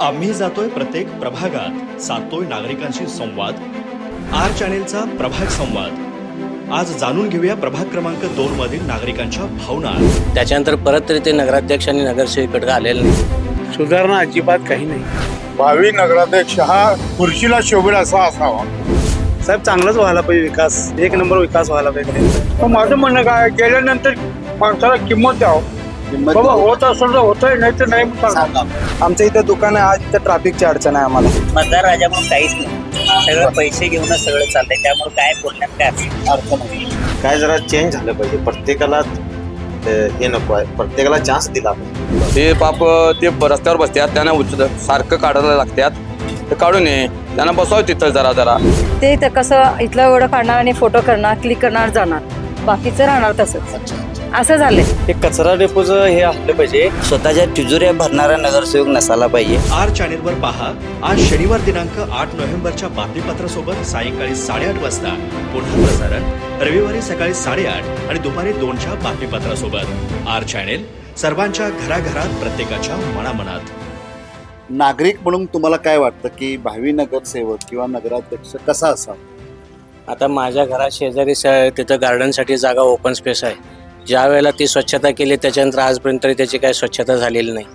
आम्ही जातोय प्रत्येक प्रभागात साधतोय नागरिकांशी संवाद. आर चॅनेलचा प्रभाग संवाद. आज जाणून घेऊया प्रभाग क्रमांक दोन मधील नागरिकांच्या भावना. त्याच्यानंतर परत तरी ते नगराध्यक्ष आणि नगरसेवकडे आलेले नाही? सुधारणा अजिबात काही नाही. भावी नगराध्यक्ष हा खुर्चीला शोभेल असा असावा. साहेब चांगलाच व्हायला पाहिजे विकास. एक नंबर विकास व्हायला पाहिजे. माझं म्हणणं काय गेल्यानंतर माणसाला किंमत द्यावं. बाबा होत असेल तर होतंय नाही तर नाही सांगा. आमच्या इथं दुकान आहे आज इथं ट्रॅफिकची अडचण आहे आम्हाला. मतदार राजा म्हणून काहीच नाही. सगळं पैसे घेऊनच सगळं चाललंय त्यामुळे काय बोलण्यात काय अर्थ नाही. काय जरा चेंज झालं पाहिजे. प्रत्येकाला अ, हे नको आहे. प्रत्येकाला चान्स दिला पाहिजे. ते पाप ते रस्त्यावर बसतात त्यांना उचल सारखं काढायला लागतात. ते काढून ये. त्यांना बसवावं तिथं जरा जरा. ते तर कसं इथलं एवढं काढणार आणि फोटो करणार क्लिक करणार जाणार. बाकीचं राहणार तसंच. असं झालंय. हे कचरा डेपोचं हे असलं पाहिजे. स्वतःच्या तिजोऱ्या भरणारा नगरसेवक नसायला पाहिजे. आर चॅनेलवर पहा. आज शनिवार दिनांक आठ नोव्हेंबरच्या बातमीपत्रासोबत सायंकाळी साडेआठ वाजता पुन्हा प्रसारण रविवारी सकाळी साडेआठ आणि दुपारी दोनच्या बातमीपत्रासोबत. आर चॅनेल सर्वांच्या घराघरात प्रत्येकाच्या मनामनात. नागरिक म्हणून तुम्हाला काय वाटतं की भावी नगरसेवक किंवा नगराध्यक्ष कसा असावा? आता माझ्या घरात शेजारी स- तिथं गार्डनसाठी जागा ओपन स्पेस आहे. ज्या वेळेला ती स्वच्छता केली त्याच्यानंतर आजपर्यंत तरी त्याची काही स्वच्छता झालेली नाही.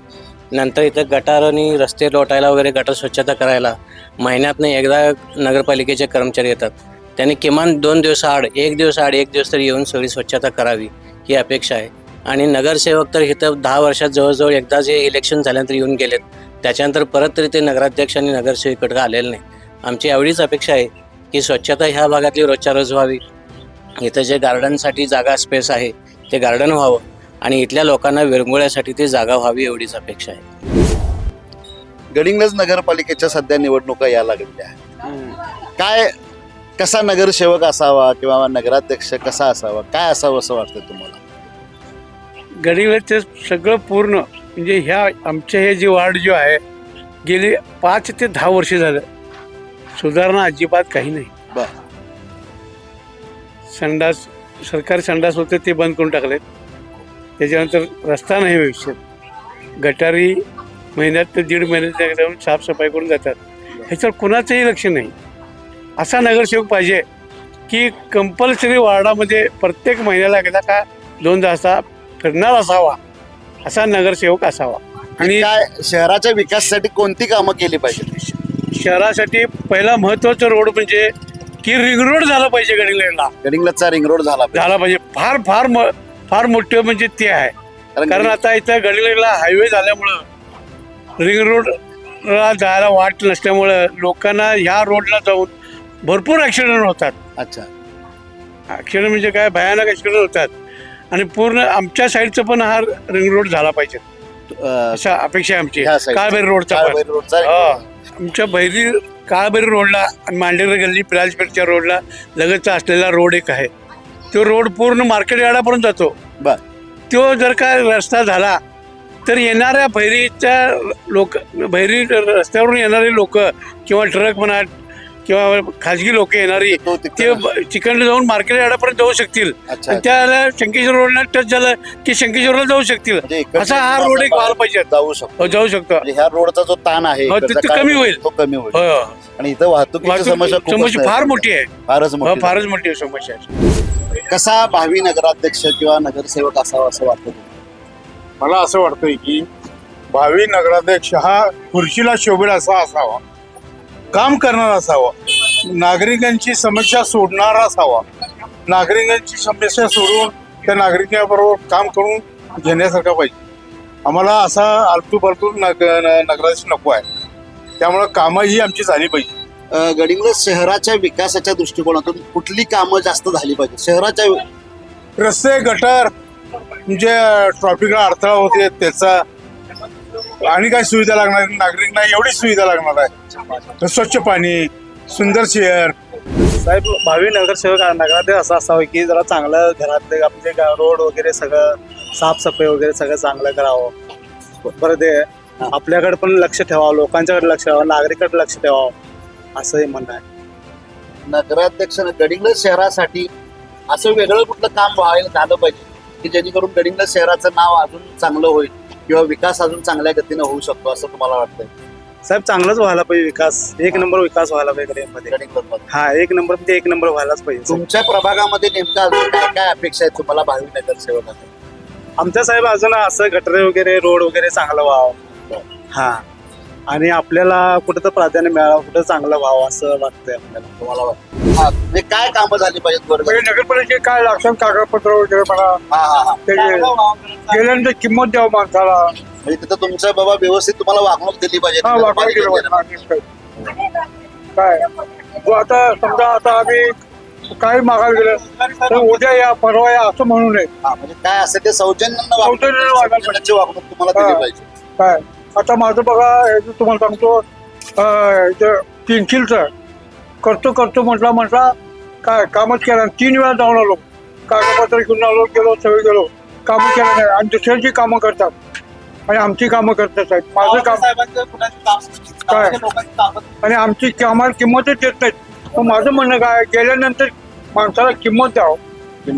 नंतर इथं गटार आणि रस्ते लोटायला वगैरे गटार स्वच्छता करायला महिन्यातनं एकदा नगरपालिकेचे कर्मचारी येतात. त्यांनी किमान दोन दिवसाआड एक दिवस आड एक दिवस तरी येऊन सगळी स्वच्छता करावी ही अपेक्षा आहे. आणि नगरसेवक तर इथं दहा वर्षात जवळजवळ एकदा जे इलेक्शन झाल्यानंतर येऊन गेलेत. त्याच्यानंतर परत तरी ते नगराध्यक्ष आणि नगरसेवकडे आलेले नाही. आमची एवढीच अपेक्षा आहे की स्वच्छता ह्या भागातली रोजच्या रोज व्हावी. इथं जे गार्डनसाठी जागा स्पेस आहे ते गार्डन व्हावं आणि इथल्या लोकांना विरंगुळ्यासाठी ती जागा व्हावी एवढीच अपेक्षा आहे. गडिंग्लज नगरपालिकेच्या सध्या निवडणुका या लागलेल्या आहेत. काय कसा नगरसेवक असावा किंवा नगराध्यक्ष कसा असावा? काय असावं असं वाटतं तुम्हाला? गडिंगलजचं सगळं पूर्ण म्हणजे ह्या आमच्या हे जे वार्ड जो आहे गेली पाच ते दहा वर्ष झालं. सुधारणा अजिबात काही नाही. बर. संडास सरकारी संडास होते ते बंद करून टाकलेत. त्याच्यानंतर रस्ता नाही व्यवस्थित. गटारी महिन्यात ते दीड महिन्यात येऊन साफसफाई करून जातात. ह्याच्यावर कुणाचंही लक्ष नाही. असा नगरसेवक पाहिजे की कंपल्सरी वार्डामध्ये प्रत्येक महिन्याला एकदा का दोनदा असा फिरणार असावा. असा नगरसेवक असावा. आणि काय शहराच्या विकासासाठी कोणती कामं केली पाहिजे? शहरासाठी पहिला महत्त्वाचा रोड म्हणजे की रिंग रोड झाला पाहिजे गडिंगलजला गडिंग्लजचा रिंग रोड झाला पाहिजे. झाला पाहिजे. फार फार म- फार मोठं म्हणजे ते आहे. कारण कारण आता इथं गडिंगलजला हायवे झाल्यामुळं रिंग रोडला जायला वाट नसल्यामुळं लोकांना ह्या रोडला जाऊन भरपूर ॲक्सिडेंट होतात. अच्छा. ॲक्सिडेंट म्हणजे काय? भयानक ॲक्सिडेंट होतात. आणि पूर्ण आमच्या साईडचं पण हा रिंग रोड झाला पाहिजे. अं, अशा अपेक्षा आहे आमची. ह्या side चा. काळबेरी रोडचा पण. हा. आमच्या बहिरी काळबेरी रोडला आणि मांडेर गल्ली पिराजपेठच्या रोडला लगतचा असलेला रोड एक आहे तो रोड पूर्ण मार्केट यार्डापर्यंत जातो बर. तो जर का रस्ता झाला तर येणाऱ्या भैरीच्या लोक भैरी रस्त्यावरून येणारे लोक किंवा ट्रक म्हणा किंवा खाजगी लोक येणारी तो ते तिकडे- चिकन जाऊन मार्केट यार्डापर्यंत जाऊ शकतील. अच्छा आणि त्याला शंकेश्वर रोडला टच झालं की शंकेश्वरला जाऊ शकतील. म्हणजे असा हा रोड एक व्हायला पाहिजे. जाऊ शकतो. हो, जाऊ शकतो. म्हणजे ह्या रोडचा जो ताण आहे हो, ते- इकडचा ते काय- कमी होईल. तो कमी होईल. हो. आणि इथं वाहतुकीची वाहतूक समस्या खूपच समस्या नाही. फार मोठी आहे. फारच हो, मोठी. फारच मोठी समस्या आहे. कसा भावी नगराध्यक्ष किंवा नगरसेवक असावा असं वाटतं तुम्हाला? मला असं वाटतंय की भावी नगराध्यक्ष हा खुर्चीला शोभेल असा असावा. काम करणारा असावा. नागरिकांची समस्या सोडणारा असावा. नागरिकांची समस्या सोडून त्या नागरिकांबरोबर काम करून घेण्यासारखा पाहिजे. आम्हाला असा आलतू फालतू नग न- नगराध्यक्ष नको आहे. त्यामुळं कामं ही आमची झाली पाहिजे. अं, गडिंग्लज शहराच्या विकासाच्या दृष्टिकोनातून कुठली कामं जास्त झाली पाहिजे? शहराच्या रस्ते गटर म्हणजे ट्रॉफिकला अडथळा होते त्याचा आणि काय सुविधा लागणार नागरिकांना एवढी सुविधा लागणार आहे. स्वच्छ पाणी सुंदर शहर साहेब भावी नगरसेवक नगराध्यक्ष असं असावं की जरा चांगलं घरातले आपले रोड वगैरे सगळं साफसफाई वगैरे सगळं चांगलं करावं. परत ते आपल्याकडे पण लक्ष ठेवावं लोकांच्याकडे लक्ष ठेवावं नागरिकांकडे लक्ष ठेवावं असंही म्हणणं आहे. नगराध्यक्ष गडिंग्लज शहरासाठी असं वेगळं कुठलं काम व्हायला झालं पाहिजे की जेणेकरून गडिंग्लज शहराचं नाव अजून चांगलं होईल? किंवा विकास अजून चांगल्या गतीनं होऊ शकतो असं तुम्हाला वाटतंय? साहेब चांगलाच व्हायला पाहिजे विकास. एक नंबर विकास व्हायला पाहिजे. हा एक नंबर म्हणजे एक नंबर व्हायलाच पाहिजे तुमच्या प्रभागामध्ये नेमका अजून काय काय अपेक्षा आहेत तुम्हाला भावी नगरसेवकाकडे आमच्या साहेब अजून असं गटरे वगैरे रोड वगैरे चांगलं व्हावं. हा. आणि आपल्याला कुठं तर प्राधान्य मिळावं कुठं चांगलं व्हावं असं वाटतंय आपल्याला. तुम्हाला वाटतं? हा, म्हणजे काय कामं झाली पाहिजेत म्हणजे नगरपालिकेचे काय लागतात? कागदपत्र वगैरे मला हा हा हा. ते गेल्यानंतर किंमत द्यावं माणसाला. म्हणजे तिथं तुमचं बाबा व्यवस्थित तुम्हाला वागणूक दिली पाहिजे. हा वापरा नगरपालिकेने. केलं पाहिजे. काय? जो आता समजा आता आम्ही काय मागायला गेलं तर उद्या या परवा या असं म्हणू नये. हा, म्हणजे काय असं ते सौजन्यानं वागणूक- सौजन्यानं वागायला पाहिजे. सौजन्याची वागणूक तुम्हाला दिली हा. पाहिजे. काय? आता माझं बघा हे जे तुम्हाला सांगतो अं, इथं तीनशेलचं करतो करतो म्हटला म्हटला काय कामच केलं तीन वेळा जाऊन आलो. कागदपत्र घेऊन आलो गेलो सगळे गेलो. कामं केलं नाही. आणि दुसऱ्यांची कामं करतात. आणि आमची कामं करतात साहेब. माझं काम काय? आणि आमची कामाला किंमतच देत नाहीत. मग माझं म्हणणं काय? गेल्यानंतर माणसाला किंमत द्यावं.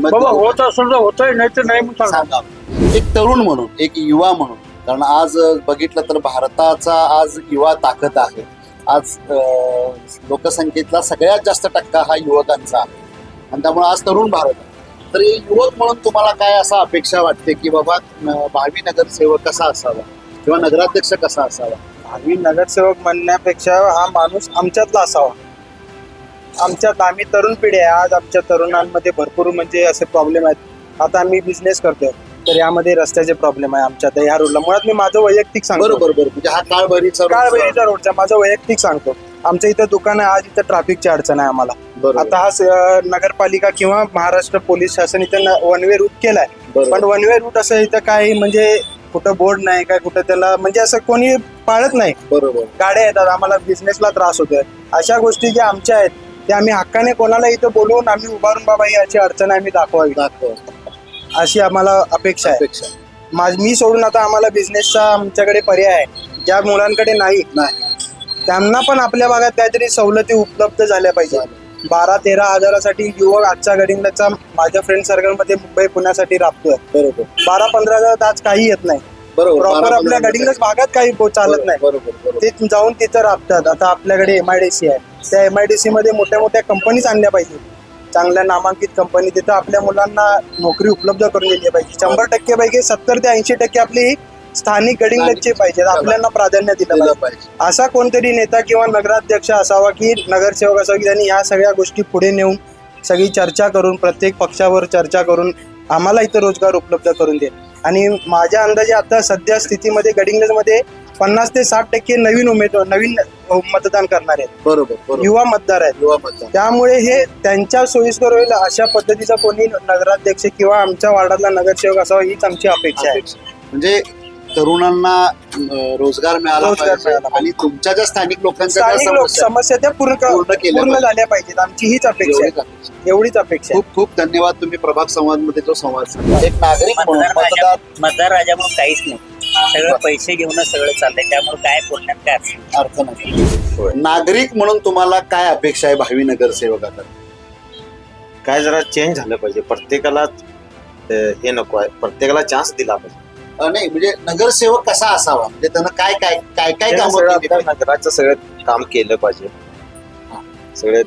बाबा. होत असेल तर होतंय नाही तर नाही म्हणून सांगा. एक तरुण म्हणून एक युवा म्हणून. कारण आज बघितलं तर भारताचा आज युवा ताकद आहे. आज लोकसंख्येतला सगळ्यात जास्त टक्का हा युवकांचा. आहे आणि त्यामुळे आज तरुण भारत. तर हे युवक म्हणून तुम्हाला काय असा अपेक्षा वाटते की बाबा भावी नगरसेवक कसा असावा? किंवा नगराध्यक्ष कसा असावा? भावी नगरसेवक म्हणण्यापेक्षा हा माणूस आमच्यातला असावा. आमच्यात आम्ही तरुण पिढी आहे. आज आमच्या तरुणांमध्ये भरपूर म्हणजे असे प्रॉब्लेम आहेत. आता आम्ही बिझनेस करतोय. तर यामध्ये रस्त्याचे प्रॉब्लेम आहे आमच्या. आता ह्या रोडला मुळात मी माझं वैयक्तिक सांगतो. बरोबर बरोबर. म्हणजे हा काळभरीचा रोडचा माझं वैयक्तिक सांगतो. आमच्या इथं दुकान आहे आज इथं ट्रॅफिकची अडचण आहे आम्हाला. आता हा स- नगरपालिका किंवा महाराष्ट्र पोलीस शासन इथं वन वे रूट केलाय. बरोबर. पण वन वे रूट असं इथं काय म्हणजे कुठं बोर्ड नाही काय कुठं त्याला म्हणजे असं कोणी पाळत नाही. बरोबर. गाड्या येतात आम्हाला बिझनेसला त्रास होतोय. अशा गोष्टी ज्या आमच्या आहेत त्या आम्ही हक्काने कोणाला इथं बोलवून आम्ही उभारून बाबा ही याची अडचण आम्ही दाखवावी. दाखव. अशी आम्हाला अपेक्षा आहे. अपेक्षा माझ- मी सोडून आता आम्हाला बिझनेसचा आमच्याकडे पर्याय आहे. ज्या मुलांकडे नाही नाही. त्यांना पण आपल्या भागात काहीतरी सवलती उपलब्ध झाल्या पाहिजे. बारा तेरा हजारासाठी युवक आजच्या गडिंगचा माझ्या फ्रेंड सर्कलमध्ये मुंबई पुण्यासाठी राबतोय. बरोबर. बारा पंधरा हजारात आज काही येत नाही. बरोबर. प्रॉपर बारा आपल्या पंधरा गडिंगच भागात काही पो- चालत नाही. बरोबर बरोबर. ते जाऊन तिथं राबतात. आता आपल्याकडे एम आय डी सी आहे. त्या एम आय डी सी मध्ये मोठ्या मोठ्या कंपनीज आणल्या पाहिजे चांगल्या नामांकित कंपनी तिथं आपल्या मुलांना नोकरी उपलब्ध करून दिली पाहिजे. शंभर टक्के पैकी सत्तर ते ऐंशी टक्के आपली स्थानिक गडिंगलजचे पाहिजेत आपल्याला प्राधान्य दिलं पाहिजे. पाहिजे. असा कोणतरी नेता किंवा नगराध्यक्ष असावा की नगरसेवक असावा की त्यांनी ह्या सगळ्या गोष्टी पुढे नेऊन सगळी चर्चा करून प्रत्येक पक्षावर चर्चा करून आम्हाला इथं रोजगार उपलब्ध करून दे आणि माझ्या अंदाजे आता सध्या स्थितीमध्ये गडिंग्लजमध्ये पन्नास ते साठ टक्के नवीन उमेदवार नवीन मतदान करणार आहेत. बरोबर बरोबर. युवा मतदार आहेत. युवा मतदार. त्यामुळे हे त्यांच्या सोयीस्कर होईल अशा पद्धतीचा कोणी नगराध्यक्ष किंवा आमच्या वार्डातला नगरसेवक असावा हीच आमची अपेक्षा आहे. म्हणजे तरुणांना अं, रोजगार मिळाला रोजगार पाहिजे मिळाला आणि तुमच्या ज्या स्थानिक लोकांच्या ज्या स्थानिक लोक समस्या आहेत, समस्या त्या पूर्ण पूर्ण केल्या पूर्ण पाहिजे. झाल्या पाहिजेत. आमची हीच अपेक्षा एवढीच आहे. अपेक्षा. एवढीच अपेक्षा आहे. खूप खूप धन्यवाद तुम्ही प्रभाग संवादमध्ये जो संवाद. एक नागरिक म्हणून मतदार राजा मतदार मतदार राजा म्हणून काहीच नाही. सगळं पैसे घेऊनच सगळं चाललंय त्यामुळे काय बोलण्यात काय अर्थ नाही. अर्थ नाही. नागरिक म्हणून तुम्हाला काय अपेक्षा आहे भावी नगरसेवकाकडे? काय जरा चेंज झालं पाहिजे. प्रत्येकाला अं, हे नको आहे. प्रत्येकाला चान्स दिला पाहिजे. अं, नाही म्हणजे नगरसेवक कसा असावा? म्हणजे त्यानं काय काय काय काय त्यानं काम सगळं आपल्या नगराचं सगळं काम केलं पाहिजे. सगळे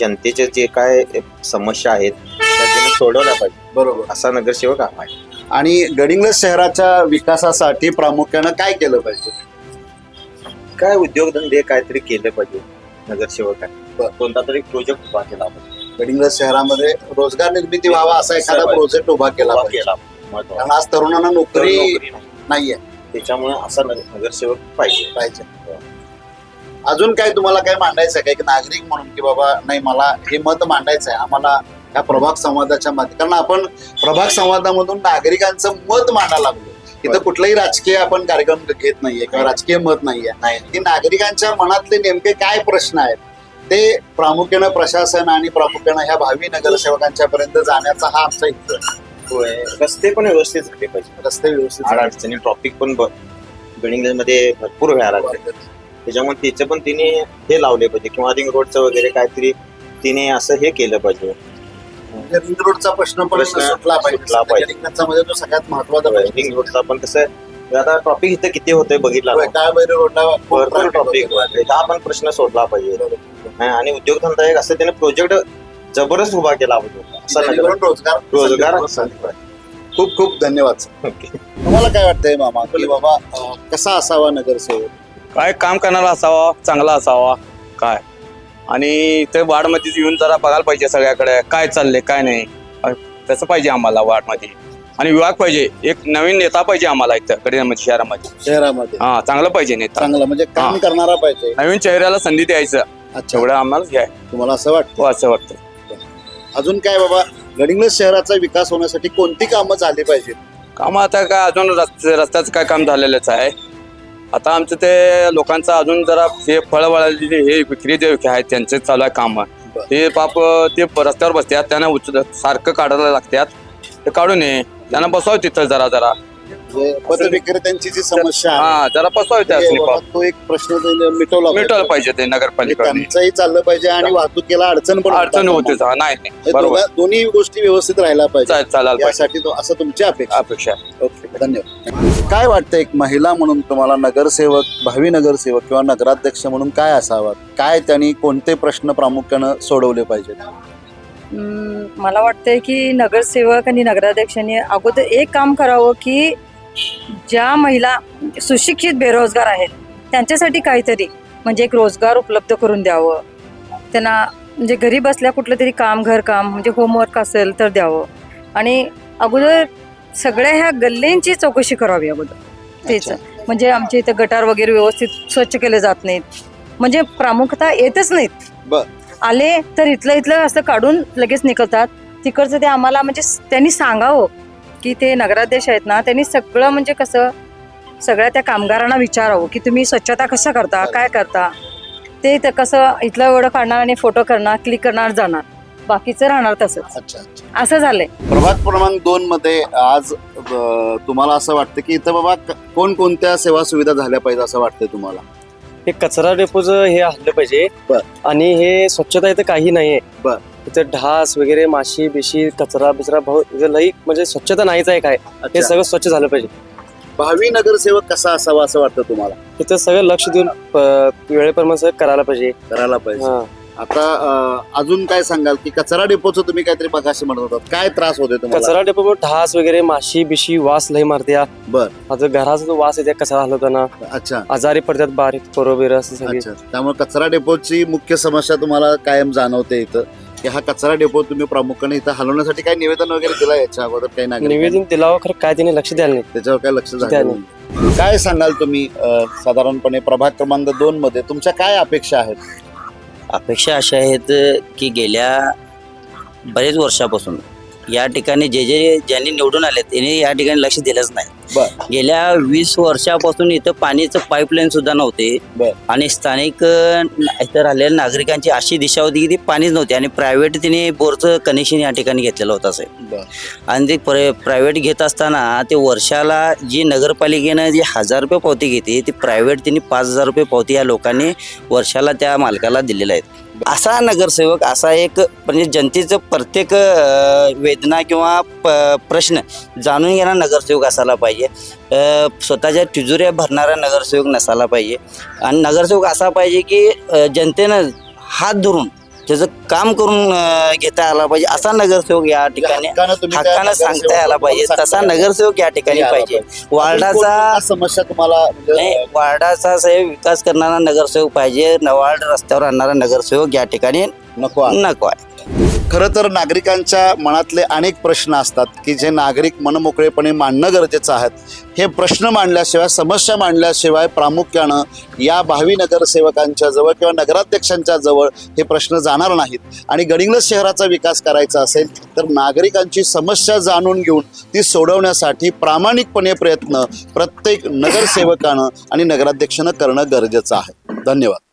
जनतेचे जे काय समस्या आहेत त्या त्याने सोडवल्या पाहिजे. बरोबर. असा नगरसेवक हवा आहे. आणि गडिंग्लज शहराच्या विकासासाठी प्रामुख्यानं काय केलं पाहिजे काय उद्योगधंदे काहीतरी केलं पाहिजे नगरसेवक बरं. कोणता तरी प्रोजेक्ट उभा केला पाहिजे गडिंग्लज शहरामध्ये रोजगार निर्मिती व्हावा असा एखादा. प्रोजेक्ट उभा केला उभा पाहिजे केला महत्वाचं. कारण आज तरुणांना तर नोकरी नोकरी नाही. नाहीये त्याच्यामुळे असा नग- नगरसेवक पाहिजे पाहिजे अजून काय तुम्हाला काय मांडायचं आहे का एक नागरिक म्हणून की बाबा नाही मला हे मत मांडायचं आहे आम्हाला या प्रभाग संवादाच्या माध्यमात कारण आपण प्रभाग संवादामधून नागरिकांचं मत मांडायला लागलो. इथं कुठलाही राजकीय आपण कार्यक्रम घेत नाहीये किंवा राजकीय मत नाहीये. नाही. की नागरिकांच्या मनातले नेमके काय प्रश्न आहेत ते प्रामुख्यानं प्रशासन आणि प्रामुख्यानं ह्या भावी नगरसेवकांच्या पर्यंत जाण्याचा हा आमचा. होय. रस्ते पण व्यवस्थित झाले पाहिजे. रस्ते व्यवस्थित अडचणी ट्रॉफिक पण बिल्डिंगमध्ये भरपूर व्हायला लागले. त्याच्यामुळे त्याचं पण तिने हे लावले पाहिजे किंवा रिंग रोडचं वगैरे काहीतरी तिने असं हे केलं पाहिजे. म्हणजे रिंग रोडचा प्रश्न पण प्रश्न सुटला पाहिजे. सुटला पाहिजे. गडिंग्लजचा मध्ये तो सगळ्यात महत्त्वाचा प्रश्न. रिंग रोडचा पण कसं आता टॉपिक इथं किती होतंय बघितला ना? काळभैरव रोडला भरपूर टॉपिक हा पण प्रश्न सोडला पाहिजे. हा, आणि उद्योगधंदा एक असं त्याने प्रोजेक्ट जबरदस्त उभा केला पाहिजे असा नगर- जेणेकरून रोजगार रोजगार खूप खूप धन्यवाद sir. तुम्हाला काय वाटतंय मामा की बाबा अं, कसा असावा नगरसेवक? काय काम करणारा असावा चांगला असावा काय? आणि इथे वार्डमध्ये येऊन जरा बघायला पाहिजे सगळ्याकडे काय चाललंय काय नाही. तसं पाहिजे आम्हाला वार्डमध्ये आणि विभाग पाहिजे एक नवीन नेता पाहिजे आम्हाला इथं कडीमध्ये शहरामध्ये. शहरामध्ये. हा चांगलं पाहिजे नेता. चांगलं म्हणजे काम. करणारा पाहिजे. नवीन चेहऱ्याला संधी द्यायचं. अच्छा. एवढं आम्हाला घ्याय तुम्हाला असं वाटतं? हो असं वाटतं. अजून काय बाबा गडिंग्लज शहराचा विकास होण्यासाठी कोणती कामं झाली पाहिजेत? काम आता काय अजून रस्ते रस्त्याचं काय काम झालेलंच आहे. आता आमचं ते लोकांचं अजून जरा हे फळवळाची हे विक्री जे आहेत त्यांचे चालू आहे काम. ते पाप ते रस्त्यावर बसतात त्यांना उच सारखं काढायला लागतात. ते काढू नये त्यांना बसवावं तिथं जरा जरा. म्हणजे पथविक्रेत्यांची जी समस्या हा जरा बसवावं ते त्यासनी बाबा. पाप तो एक प्रश्न मिटवला पाहिजे. मिटवलं पाहिजे ते म्हणजे नगरपालिकेने त्यांचंही चाललं पाहिजे आणि वाहतुकीला अडचण पण अडचण होता नाही नाही हे बरोबर. दोघा- दोन्ही गोष्टी व्यवस्थित राहायला पाहिजे. चाल- चालायला पाहिजे यासाठी तो असं तुमची अपेक्षा. अपेक्षा आहे. ओके धन्यवाद. काय वाटतं एक महिला म्हणून तुम्हाला नगरसेवक भावी नगरसेवक किंवा नगराध्यक्ष म्हणून काय असावा? काय त्यांनी कोणते प्रश्न प्रामुख्यानं सोडवले पाहिजेत? मला वाटतंय की नगरसेवक आणि नगराध्यक्षांनी अगोदर एक काम करावं की ज्या महिला सुशिक्षित बेरोजगार आहेत त्यांच्यासाठी काहीतरी म्हणजे एक रोजगार उपलब्ध करून द्यावं. त्यांना म्हणजे घरी बसल्या कुठलं तरी काम घरकाम म्हणजे होमवर्क असेल तर द्यावं. आणि अगोदर सगळ्या ह्या गल्ल्यांची चौकशी करावी अगोदर. तेच. म्हणजे आमच्या इथं गटार वगैरे व्यवस्थित स्वच्छ केले जात नाहीत. म्हणजे प्रामुख्यता येतच नाहीत. आले तर इथलं इथलं असं काढून लगेच निघतात. तिकडचं ते आम्हाला म्हणजे त्यांनी सांगावं की ते नगराध्यक्ष आहेत ना त्यांनी सगळं म्हणजे कसं सगळ्या त्या कामगारांना विचारावं की तुम्ही स्वच्छता कसं करता काय करता? ते कसं इथलं एवढं काढणार आणि फोटो करणार क्लिक करणार जाणार. बाकीचं राहणार तसंच. अच्छा अच्छा. असं झालंय. प्रभाग क्रमांक दोन मध्ये आज अं, तुम्हाला असं वाटतं की इथं बाबा क- कोणकोणत्या सेवा सुविधा झाल्या पाहिजे असं वाटतंय तुम्हाला? हे कचरा डेपोचं हे हल्लं पाहिजे. बर. आणि हे स्वच्छता इथं काही नाहीये. बर. इथं ढास वगैरे माशी बिशी कचरा बिचरा भाऊ इथं लई म्हणजे स्वच्छता नाहीच आहे काय. हे अच्छा. सगळं स्वच्छ झालं पाहिजे. भावी नगरसेवक कसा असावा असं वाटतं तुम्हाला? इथं सगळं लक्ष देऊन प- वेळेप्रमाणे सगळं करायला पाहिजे. करायला पाहिजे. हा. आता अं, अजून काय सांगाल की कचरा डेपोचं तुम्ही काहीतरी बघाशी म्हणत होता काय त्रास होते तुम्हाला? कचरा डेपो ढास वगैरे माशी बिशी वास लई मारत्या बर. आता घराचा जो वास येते कचरा हलवताना. अच्छा. आजारी पडतात बारीक पोरं बिरं असं सगळी. अच्छा. त्यामुळे कचरा डेपोची मुख्य समस्या तुम्हाला कायम जाणवते इथं की हा कचरा डेपो तुम्ही प्रामुख्याने इथं हलवण्यासाठी काय निवेदन वगैरे दिलं याच्या अगोदर? काही नागरिकांनी? निवेदन दिलावं खरं काय त्यांनी लक्ष द्यायला नाही. त्याच्यावर काय लक्ष झालं नाही. काय सांगाल तुम्ही अं, साधारणपणे प्रभाग क्रमांक दोन मध्ये तुमच्या काय अपेक्षा आहेत? अपेक्षा अशा आहेत की गेल्या बरेच वर्षापासून या ठिकाणी जे जे ज्यांनी निवडून आलेत त्यांनी या ठिकाणी लक्ष दिलंच नाही. बर. गेल्या वीस वर्षापासून इथं पाणीचं पाईपलाईन सुद्धा नव्हते बर. आणि स्थानिक अ, इथं राहिलेल्या नागरिकांची अशी दिशा होती की ती पाणीच नव्हते आणि प्रायव्हेट तिने बोरचं कनेक्शन या ठिकाणी घेतलेलं होतं बर. आणि ते प्रायव्हेट घेत असताना ते वर्षाला जी नगरपालिकेनं जी हजार रुपये पावती घेते ती प्रायव्हेट तिने पाच हजार रुपये पावती या लोकांनी वर्षाला त्या मालकाला दिलेल्या आहेत असा नगरसेवक असा एक म्हणजे जनतेचं प्रत्येक अ, वेदना किंवा प- प्रश्न जाणून घेणारा नगरसेवक असायला पाहिजे अ, स्वतःच्या तिजोऱ्या भरणारा नगरसेवक नसायला पाहिजे. आणि नगरसेवक असा पाहिजे की जनतेनं हात धरून त्याचं काम करून घेता आला पाहिजे. असा नगरसेवक या ठिकाणी हक्कानं सांगता यायला पाहिजे. तसा नगरसेवक या ठिकाणी पाहिजे. वार्डाचा समस्या तुम्हाला म्हणजे, नाही वार्डाचा साहेब विकास करणारा नगरसेवक पाहिजे. नवाड रस्त्यावर आणणारा नगरसेवक या ठिकाणी नको. नको आहे. खरं तर नागरिकांच्या मनातले अनेक प्रश्न असतात की जे नागरिक मनमोकळेपणे मांडणं गरजेचं आहे हे प्रश्न मांडल्याशिवाय समस्या मांडल्याशिवाय प्रामुख्यानं या भावी नगरसेवकांच्या जवळ किंवा नगराध्यक्षांच्या जवळ हे प्रश्न जाणार नाहीत. आणि गडिंग्लज शहराचा विकास करायचा असेल तर नागरिकांची समस्या जाणून घेऊन ती सोडवण्यासाठी प्रामाणिकपणे प्रयत्न प्रत्येक नगरसेवकानं आणि नगराध्यक्षानं करणं गरजेचं आहे. धन्यवाद.